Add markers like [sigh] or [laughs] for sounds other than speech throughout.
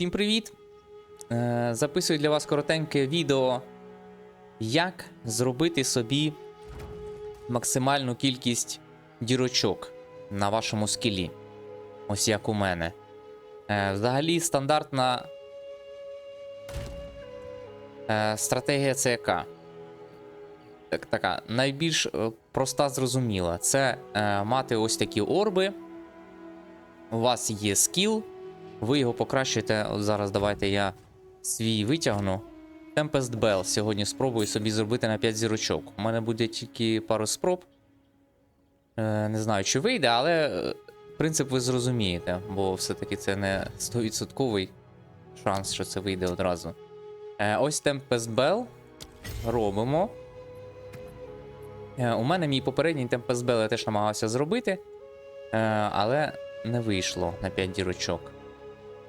Всім привіт! Е, Записую для вас коротеньке відео, як зробити собі максимальну кількість дірочок на вашому скілі. Ось як у мене. Е, Взагалі, стандартна е, стратегія це яка? Так, така, найбільш проста зрозуміла. Це мати ось такі орби. У вас є скіл, ви його покращуєте. От зараз давайте я свій витягну. Tempest Bell сьогодні спробую собі зробити на 5 зірочок. У мене буде тільки пару спроб. Е, не знаю, чи вийде, але е, принцип ви зрозумієте, бо все-таки це не 100% шанс, що це вийде одразу. Е, ось Tempest Bell. Робимо. У мене мій попередній Tempest Bell я теж намагався зробити, але не вийшло на 5 дірочок.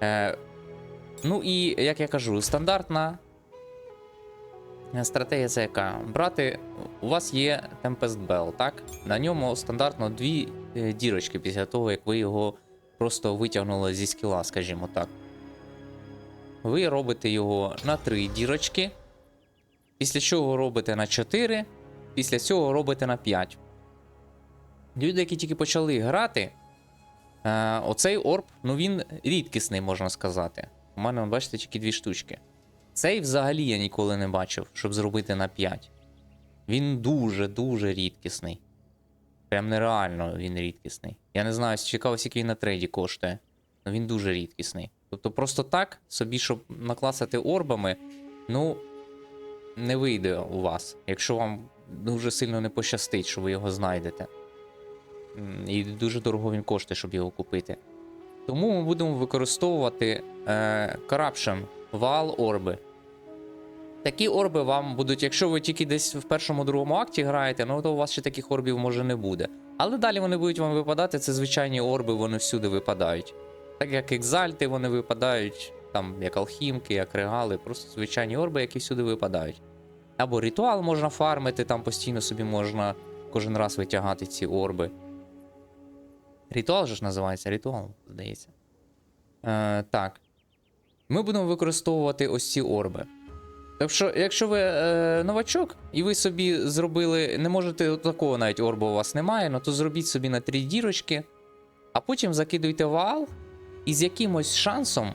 Е, ну і, як я кажу, стандартна стратегія це яка? Брати, у вас є Tempest Bell, так? На ньому стандартно дві е, дірочки після того, як ви його просто витягнули зі скіла, скажімо так. Ви робите його на 3 дірочки, після чого робите на 4, після цього робите на 5. Люди, які тільки почали грати, Е, оцей орб, ну він рідкісний, можна сказати. У мене, бачите, тільки дві штучки. Цей взагалі я ніколи не бачив, щоб зробити на 5. Він дуже-дуже рідкісний. Прям нереально він рідкісний. Я не знаю, цікаво, скільки він на трейді коштує. але він дуже рідкісний. Тобто, просто так, собі, щоб накласити орбами, ну, не вийде у вас, якщо вам дуже сильно не пощастить, що ви його знайдете. І дуже дорого він коштує, щоб його купити. Тому ми будемо використовувати е, Вал орби. Такі орби вам будуть, якщо ви тільки десь в першому другому акті граєте, ну то у вас ще таких орбів може не буде. Але далі вони будуть вам випадати, це звичайні орби, вони всюди випадають. Так як екзальти, вони випадають, там як алхімки, як регали, просто звичайні орби, які всюди випадають. Або ритуал можна фармити, там постійно собі можна кожен раз витягати ці орби. Ритуал же ж називається ритуал, здається. Е, так. Ми будемо використовувати ось ці орби. Що, якщо ви е, новачок, і ви собі зробили, не можете такого навіть орбу у вас немає, ну то зробіть собі на три дірочки, а потім закидуйте вал, і з якимось шансом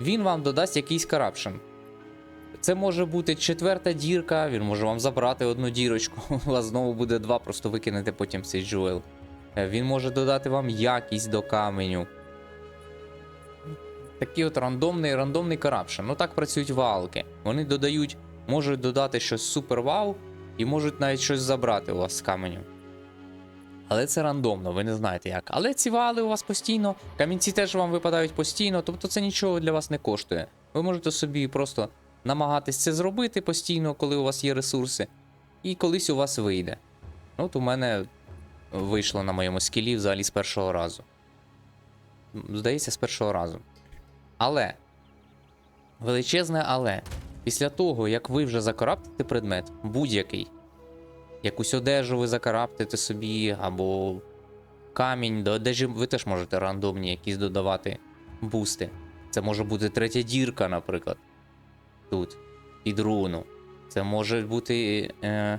він вам додасть якийсь карапшн. Це може бути четверта дірка, він може вам забрати одну дірочку, [laughs] у вас знову буде два, просто викинете потім цей джуел. Він може додати вам якість до каменю. Такий от рандомний рандомний карапшн. Ну так працюють валки. Вони додають, можуть додати щось супер вау, і можуть навіть щось забрати у вас з каменю. Але це рандомно, ви не знаєте як. Але ці вали у вас постійно, камінці теж вам випадають постійно, тобто це нічого для вас не коштує. Ви можете собі просто намагатись це зробити постійно, коли у вас є ресурси, і колись у вас вийде. От у мене вийшло на моєму скілі взагалі з першого разу. Здається, з першого разу. Але. Величезне але. Після того, як ви вже закараптите предмет, будь-який, якусь одежу ви закараптите собі, або камінь, до одежі ви теж можете рандомні якісь додавати бусти. Це може бути третя дірка, наприклад. Тут. Під руну. Це може бути. Е,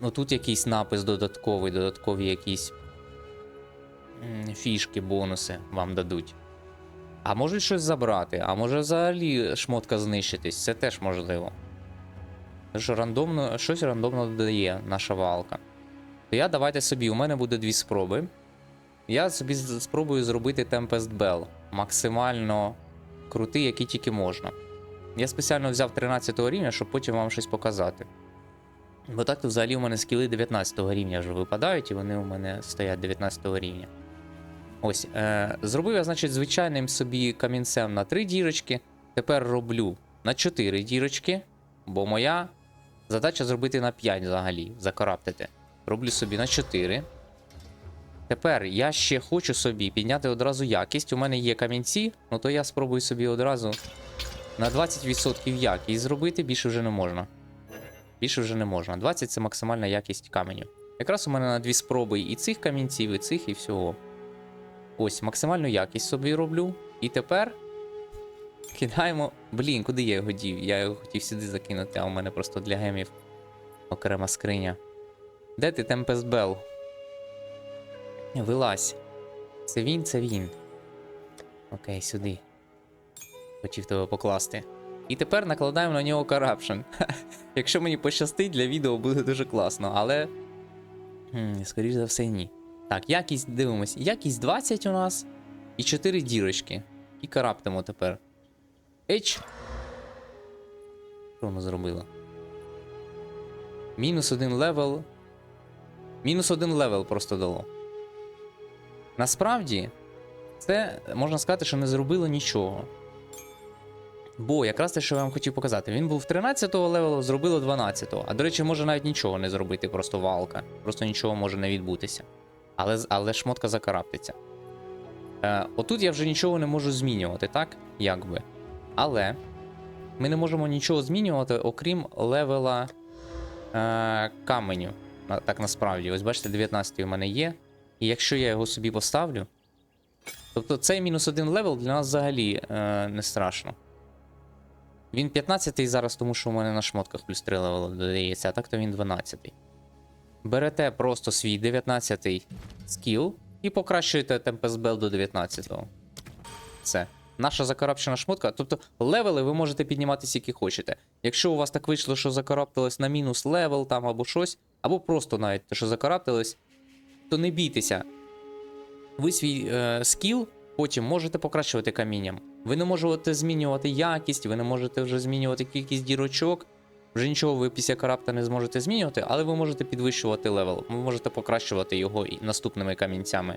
ну, тут якийсь напис додатковий, додаткові якісь фішки, бонуси вам дадуть. А можуть щось забрати, а може взагалі шмотка знищитись, це теж можливо. Тож рандомно, щось рандомно додає наша валка. То я давайте собі, у мене буде дві спроби. Я собі спробую зробити Tempest Bell максимально крутий, який тільки можна. Я спеціально взяв 13 рівня, щоб потім вам щось показати. Бо так то взагалі у мене скіли 19 рівня вже випадають, і вони у мене стоять 19 рівня. Ось, е, зробив я, значить, звичайним собі камінцем на 3 дірочки. Тепер роблю на 4 дірочки, бо моя задача зробити на 5 взагалі, закараптити. Роблю собі на 4. Тепер я ще хочу собі підняти одразу якість. У мене є камінці, ну то я спробую собі одразу на 20% якість зробити, більше вже не можна. Більше вже не можна. 20 це максимальна якість каменю. Якраз у мене на дві спроби і цих камінців, і цих, і всього. Ось, максимальну якість собі роблю. І тепер Кидаємо. Блін, куди я його дів? Я його хотів сюди закинути, а у мене просто для гемів окрема скриня. Де ти, Темпест Белл? Вилазь. Це він, це він. Окей, сюди. Хотів тебе покласти. І тепер накладаємо на нього Corruption. [laughs] Якщо мені пощастить, для відео буде дуже класно, але. Хм, скоріш за все, ні. Так, якість дивимось. Якість 20 у нас. І 4 дірочки. І караптимо тепер. Еч. Що воно зробило? Мінус один левел. Мінус один левел просто дало. Насправді, це можна сказати, що не зробило нічого. Бо якраз те, що я вам хотів показати, він був 13-го левелу, зробило 12-го. А до речі, може навіть нічого не зробити, просто валка. Просто нічого може не відбутися. Але, але шмотка закараптиться. Е, отут я вже нічого не можу змінювати, так? Якби. Але ми не можемо нічого змінювати, окрім левела е, каменю. Так насправді, ось бачите, 19 у мене є. І якщо я його собі поставлю. Тобто цей мінус один левел для нас взагалі е, не страшно. Він 15-й зараз, тому що у мене на шмотках плюс 3 левел додається, а так то він 12-й. Берете просто свій 19-й скіл і покращуєте Tempest Bell до 19-го. Все. Наша закарапчена шмотка. Тобто левели ви можете піднімати скільки хочете. Якщо у вас так вийшло, що закараптилось на мінус левел там або щось, або просто навіть те, що закараптилось, то не бійтеся. Ви свій е, скіл потім можете покращувати камінням. Ви не можете змінювати якість, ви не можете вже змінювати кількість дірочок. Вже нічого ви після карапта не зможете змінювати, але ви можете підвищувати левел. Ви можете покращувати його наступними камінцями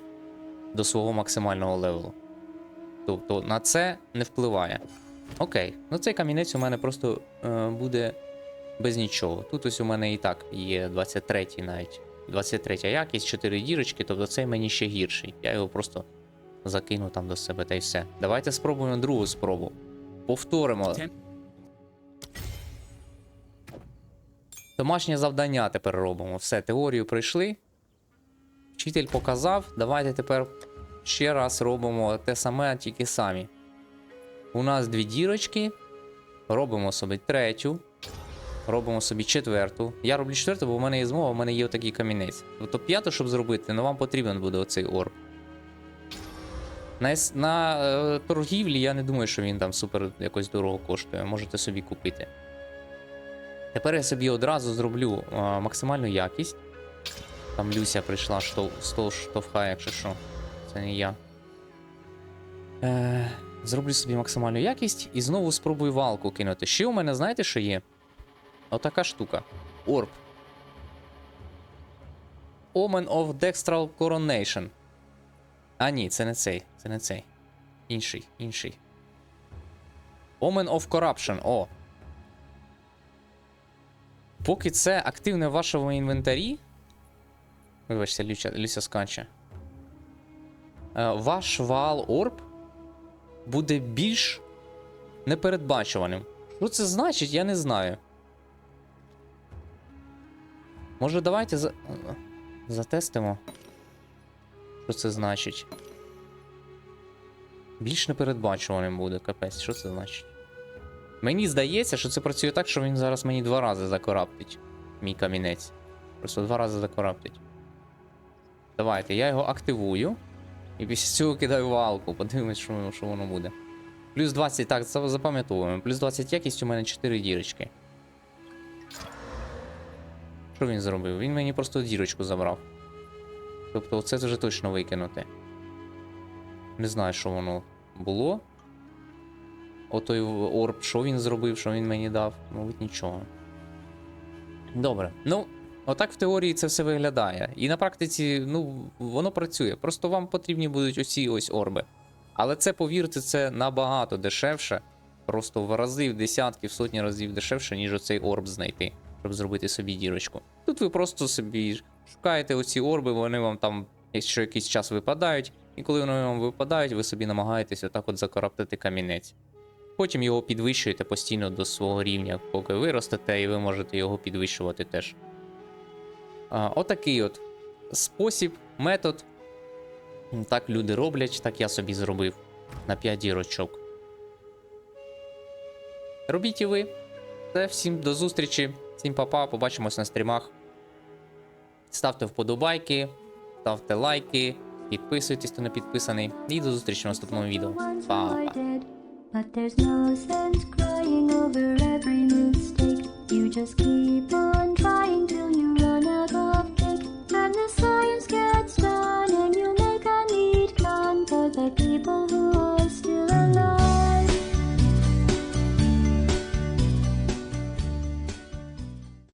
до свого максимального левелу. Тобто на це не впливає. Окей, ну цей камінець у мене просто е, буде без нічого. Тут ось у мене і так є 23 навіть. 23 якість, 4 дірочки, тобто цей мені ще гірший. Я його просто закину там до себе та й все. Давайте спробуємо другу спробу. Повторимо. Домашнє завдання тепер робимо. Все, теорію пройшли. Вчитель показав. Давайте тепер ще раз робимо те саме, тільки самі. У нас дві дірочки. Робимо собі третю. Робимо собі четверту. Я роблю четверту, бо в мене є змова, в мене є отакий камінець. Тобто п'яту, щоб зробити, ну вам потрібен буде оцей орб. На, на е, торгівлі я не думаю, що він там супер якось дорого коштує. Можете собі купити. Тепер я собі одразу зроблю е, максимальну якість. Там Люся прийшла штов, стол штовхає, якщо що. Це не я. Е, зроблю собі максимальну якість і знову спробую валку кинути. Ще у мене, знаєте, що є? Отака штука. Орб. Omen of Dextral Coronation. А, ні, це не цей. Це не цей. Інший, інший. Omen of Corruption. О. Поки це активне в вашому інвентарі. Вибачте, Люся, Люся скаче. Е, Ваш вал орб буде більш непередбачуваним. Що це значить, я не знаю. Може, давайте за... затестимо. Що це значить? Більш непередбачуваним буде, капець, що це значить? Мені здається, що це працює так, що він зараз мені два рази закораптить. Мій камінець. Просто два рази закораптить. Давайте, я його активую. І після цього кидаю валку. Подивимось, що, що воно буде. Плюс 20, так, це запам'ятовуємо. Плюс 20 якість у мене 4 дірочки. Що він зробив? Він мені просто дірочку забрав. Тобто це вже точно викинути. Не знаю, що воно було. Отой орб, що він зробив, що він мені дав. Мабуть, нічого. Добре. Ну, отак в теорії це все виглядає. І на практиці, ну, воно працює. Просто вам потрібні будуть оці ось орби. Але це, повірте, це набагато дешевше. Просто в рази, в десятки, в сотні разів дешевше, ніж оцей орб знайти, щоб зробити собі дірочку. Тут ви просто собі Шукаєте оці орби, вони вам там, якщо якийсь час випадають, і коли вони вам випадають, ви собі намагаєтесь отак от закораптити камінець. Потім його підвищуєте постійно до свого рівня, поки виростете, і ви можете його підвищувати теж. А, Отакий от спосіб, метод. Так люди роблять, так я собі зробив на 5 дірочок. Робіть і ви. Це всім до зустрічі, всім па-па, побачимось на стрімах. Ставте вподобайки, ставте лайки, підписуйтесь, хто не підписаний. І до зустрічі в наступному відео. Па-па!